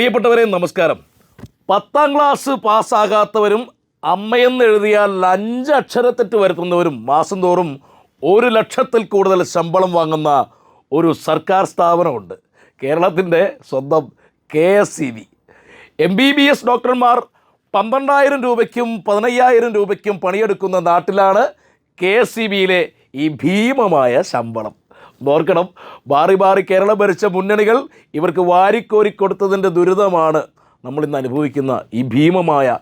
പ്രിയപ്പെട്ടവരെ നമസ്കാരം. പത്താം ക്ലാസ് പാസ്സാകാത്തവരും അമ്മയെന്ന് എഴുതിയാൽ അഞ്ച് അക്ഷരത്തെറ്റ് വരുത്തുന്നവരും മാസം തോറും ഒരു ലക്ഷത്തിൽ കൂടുതൽ ശമ്പളം വാങ്ങുന്ന ഒരു സർക്കാർ സ്ഥാപനമുണ്ട്. കേരളത്തിന്റെ സ്വന്തം K S B M B B S ഡോക്ടർമാർ പന്ത്രണ്ടായിരം രൂപയ്ക്കും പതിനയ്യായിരം രൂപയ്ക്കും പണിയെടുക്കുന്ന നാട്ടിലാണ് കെ എസ് ബിയിലെ ഈ ഭീമമായ ശമ്പളം. ഓർക്കണം. മാറി മാറി കേരളം ഭരിച്ച മുന്നണികൾ ഇവർക്ക് വാരിക്കോരി കൊടുത്തതിന്റെ ദുരിതമാണ് നമ്മൾ ഇന്ന് അനുഭവിക്കുന്ന ഈ ഭീമമായ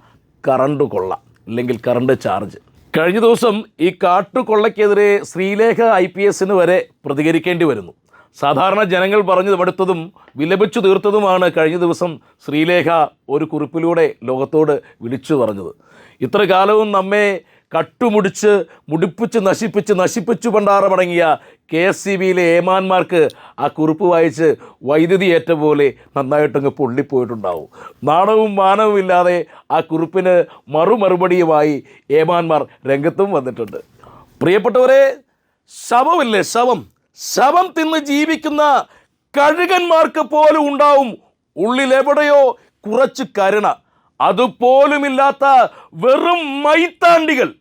കറണ്ട് കൊള്ള അല്ലെങ്കിൽ കറണ്ട് ചാർജ്. കഴിഞ്ഞ ദിവസം ഈ കാട്ടുകൊള്ളയ്ക്കെതിരെ ശ്രീലേഖ ഐ പി എസിന് വരെ പ്രതികരിക്കേണ്ടി വരുന്നു. സാധാരണ ജനങ്ങൾ പറഞ്ഞു മടുത്തതും വിലപിച്ചു തീർത്തതുമാണ് കഴിഞ്ഞ ദിവസം ശ്രീലേഖ ഒരു കുറിപ്പിലൂടെ ലോകത്തോട് വിളിച്ചു പറഞ്ഞത്. ഇത്ര കാലവും നമ്മെ കട്ടുമുടിച്ച് മുടിപ്പിച്ച് നശിപ്പിച്ച് നശിപ്പിച്ചു പണ്ടാറമടങ്ങിയ കെ എസ് സി ബിയിലെ ഏമാന്മാർക്ക് ആ കുറിപ്പ് വായിച്ച് വൈദ്യുതി ഏറ്റ പോലെ നന്നായിട്ടങ്ങ് പൊള്ളിപ്പോയിട്ടുണ്ടാവും. നാണവും മാനവും ഇല്ലാതെ ആ കുറിപ്പിന് മറുമറുപടിയുമായി ഏമാന്മാർ രംഗത്തും വന്നിട്ടുണ്ട്. പ്രിയപ്പെട്ടവരെ ശവമില്ലേ ശവം? ശവം തിന്ന് ജീവിക്കുന്ന കഴുകന്മാർക്ക് പോലും ഉണ്ടാവും ഉള്ളിലെവിടെയോ കുറച്ച് കരുണ. അതുപോലുമില്ലാത്ത വെറും മൈത്താണ്ടികൾ.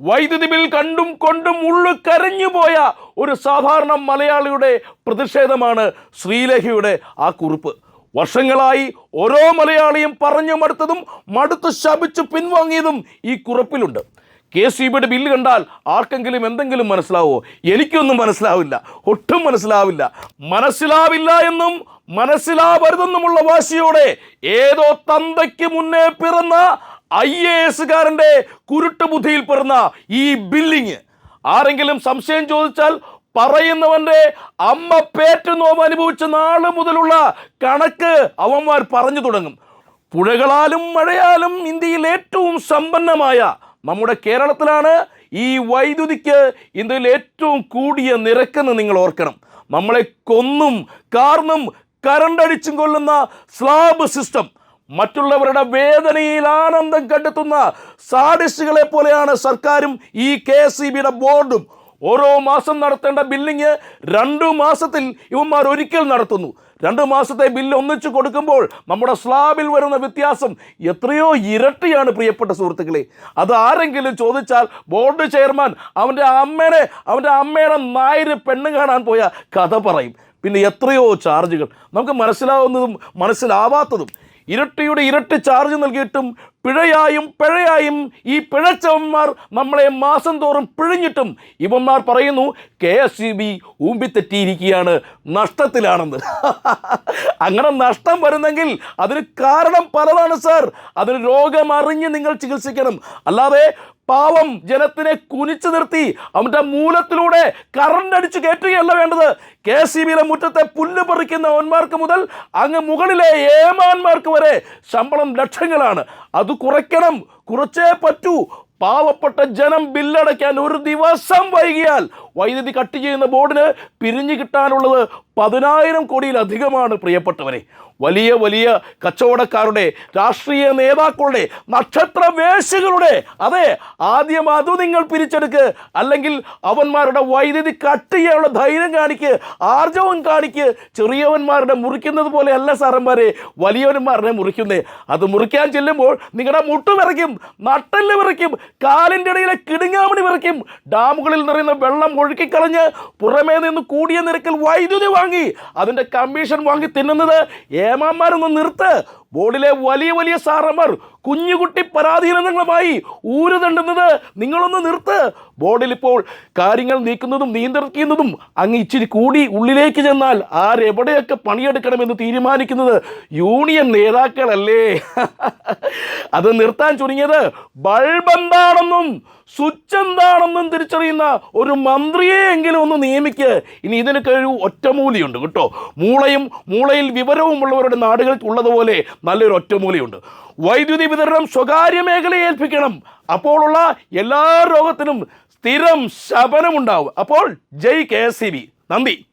വൈദ്യുതി ബിൽ കണ്ടും കൊണ്ടും ഉള്ളു കരഞ്ഞുപോയ ഒരു സാധാരണ മലയാളിയുടെ പ്രതിഷേധമാണ് ശ്രീലേഖയുടെ ആ കുറിപ്പ്. വർഷങ്ങളായി ഓരോ മലയാളിയും പറഞ്ഞു മടുത്തതും മടുത്ത് ശപിച്ചു പിൻവാങ്ങിയതും ഈ കുറിപ്പിലുണ്ട്. കെ സി ബിയുടെ ബില്ല് കണ്ടാൽ ആർക്കെങ്കിലും എന്തെങ്കിലും മനസ്സിലാവോ? എനിക്കൊന്നും മനസ്സിലാവില്ല. ഒട്ടും മനസ്സിലാവില്ല. മനസ്സിലാവില്ല എന്നും മനസ്സിലാവരുതെന്നുമുള്ള വാശിയോടെ ഏതോ തന്തയ്ക്ക് മുന്നേ പിറന്ന ഐ എ എസുകാരന്റെ കുരുട്ട് ബുദ്ധിയിൽ പിറന്ന ഈ ബില്ലിങ്. ആരെങ്കിലും സംശയം ചോദിച്ചാൽ പറയുന്നവന്റെ അമ്മ പേറ്റ് നോവ് അനുഭവിച്ച നാൾ മുതലുള്ള കണക്ക് അവന്മാർ പറഞ്ഞു തുടങ്ങും. പുഴകളാലും മഴയാലും ഇന്ത്യയിൽ ഏറ്റവും സമ്പന്നമായ നമ്മുടെ കേരളത്തിലാണ് ഈ വൈദ്യുതിക്ക് ഇന്ത്യയിൽ ഏറ്റവും കൂടിയ നിരക്കെന്ന് നിങ്ങൾ ഓർക്കണം. നമ്മളെ കൊന്നും കാർന്നും കരണ്ടടിച്ചും കൊല്ലുന്ന സ്ലാബ് സിസ്റ്റം. മറ്റുള്ളവരുടെ വേദനയിൽ ആനന്ദം കണ്ടെത്തുന്ന സാഡിസ്റ്റുകളെ പോലെയാണ് സർക്കാരും ഈ കെ എസ് സി ബിയുടെ ബോർഡും. ഓരോ മാസം നടത്തേണ്ട ബില്ലിങ് രണ്ടു മാസത്തിൽ ഇവന്മാർ ഒരിക്കൽ നടത്തുന്നു. രണ്ട് മാസത്തെ ബില്ല് ഒന്നിച്ചു കൊടുക്കുമ്പോൾ നമ്മുടെ സ്ലാബിൽ വരുന്ന വ്യത്യാസം എത്രയോ ഇരട്ടിയാണ് പ്രിയപ്പെട്ട സുഹൃത്തുക്കളെ. അത് ആരെങ്കിലും ചോദിച്ചാൽ ബോർഡ് ചെയർമാൻ അവന്റെ അമ്മേനെ അവന്റെ അമ്മയുടെ നായര് പെണ്ണ് കാണാൻ പോയ കഥ പറയും. പിന്നെ എത്രയോ ചാർജുകൾ. നമുക്ക് മനസ്സിലാവുന്നതും മനസ്സിലാവാത്തതും. ഇരട്ടിയുടെ ഇരട്ടി ചാർജ് നൽകിയിട്ടും പിഴയായും പിഴയായും ഈ പിഴച്ചവന്മാർ നമ്മളെ മാസം തോറും പിഴിഞ്ഞിട്ടും ഇവന്മാർ പറയുന്നു കെ എസ് സി ബി ഊമ്പിത്തെറ്റിയിരിക്കുകയാണ് നഷ്ടത്തിലാണെന്ന്. അങ്ങനെ നഷ്ടം വരുന്നെങ്കിൽ അതിന് കാരണം പലതാണ് സാർ. അതിന് രോഗമറിഞ്ഞ് നിങ്ങൾ ചികിത്സിക്കണം. അല്ലാതെ പാവം ജനത്തിനെ കുനിച്ചു നിർത്തി അവന്റെ മൂലത്തിലൂടെ കറണ്ട് അടിച്ചു കയറ്റുകയല്ല വേണ്ടത്. കെ സി ബിയിലെ മുറ്റത്തെ പുല്ല് പറിക്കുന്ന ഓന്മാർക്ക് മുതൽ അങ്ങ് മുകളിലെ ഏമാന്മാർക്ക് വരെ ശമ്പളം ലക്ഷങ്ങളാണ്. അത് കുറയ്ക്കണം. കുറച്ചേ പറ്റൂ. പാവപ്പെട്ട ജനം ബില്ലടയ്ക്കാൻ ഒരു ദിവസം വൈകിയാൽ വൈദ്യുതി കട്ട് ചെയ്യുന്ന ബോർഡിന് പിരിഞ്ഞു കിട്ടാനുള്ളത് പതിനായിരം കോടിയിലധികമാണ് പ്രിയപ്പെട്ടവരെ. വലിയ വലിയ കച്ചവടക്കാരുടെ രാഷ്ട്രീയ നേതാക്കളുടെ നക്ഷത്ര വേശികളുടെ അതെ ആദ്യം അത് നിങ്ങൾ പിരിച്ചെടുക്ക്. അല്ലെങ്കിൽ അവന്മാരുടെ വൈദ്യുതി കട്ട് ചെയ്യാനുള്ള ധൈര്യം കാണിക്ക് ആർജവം കാണിക്ക്. ചെറിയവന്മാരുടെ മുറിക്കുന്നത് പോലെ അല്ല സാറന്മാരെ വലിയവന്മാരുടെ മുറിക്കുന്നേ. അത് മുറിക്കാൻ ചെല്ലുമ്പോൾ നിങ്ങളുടെ മുട്ട് വിറയ്ക്കും നട്ടൽ വിറയ്ക്കും കാലിന്റെ ഇടയിലെ കിടുങ്ങാമണി വിറയ്ക്കും. ഡാമുകളിൽ നിറയുന്ന വെള്ളം ഒഴുക്കിക്കളഞ്ഞ് പുറമേ നിന്ന് കൂടിയ നിരക്കിൽ വൈദ്യുതി വാങ്ങി അതിന്റെ കമ്മീഷൻ വാങ്ങി തിന്നുന്നത് ഏമാന്മാരൊന്ന് നിർത്ത് ബോർഡിലെ വലിയ വലിയ സാറന്മാർ കുഞ്ഞുകുട്ടി പരാധീനങ്ങളുമായി ഊരുതണ്ടുന്നത് നിങ്ങളൊന്ന് നിർത്ത്. ബോർഡിൽ ഇപ്പോൾ കാര്യങ്ങൾ നീക്കുന്നതും നിയന്ത്രിക്കുന്നതും അങ്ങ് ഇച്ചിരി കൂടി ഉള്ളിലേക്ക് ചെന്നാൽ ആരെവിടെയൊക്കെ പണിയെടുക്കണമെന്ന് തീരുമാനിക്കുന്നത് യൂണിയൻ നേതാക്കളല്ലേ? അത് നിർത്താൻ ചുരുങ്ങിയത് ബൾബ് എന്താണെന്നും സ്വിച്ച് എന്താണെന്നും തിരിച്ചറിയുന്ന ഒരു മന്ത്രിയെ എങ്കിലും ഒന്ന് നിയമിക്ക്. ഇനി ഇതിനൊക്കെ ഒരു ഒറ്റമൂലിയുണ്ട് കേട്ടോ. മൂളയും മൂളയിൽ വിവരവും ഉള്ളവരുടെ നാടുകൾക്ക് ഉള്ളതുപോലെ നല്ലൊരു ഒറ്റമൂലിയുണ്ട്. വൈദ്യുതി വിതരണം സ്വകാര്യ മേഖലയെ ഏൽപ്പിക്കണം. അപ്പോഴുള്ള എല്ലാ രോഗത്തിനും സ്ഥിരം ശമനമുണ്ടാവും അപ്പോൾ ജയ് കെ എസ് സി ബി. നന്ദി.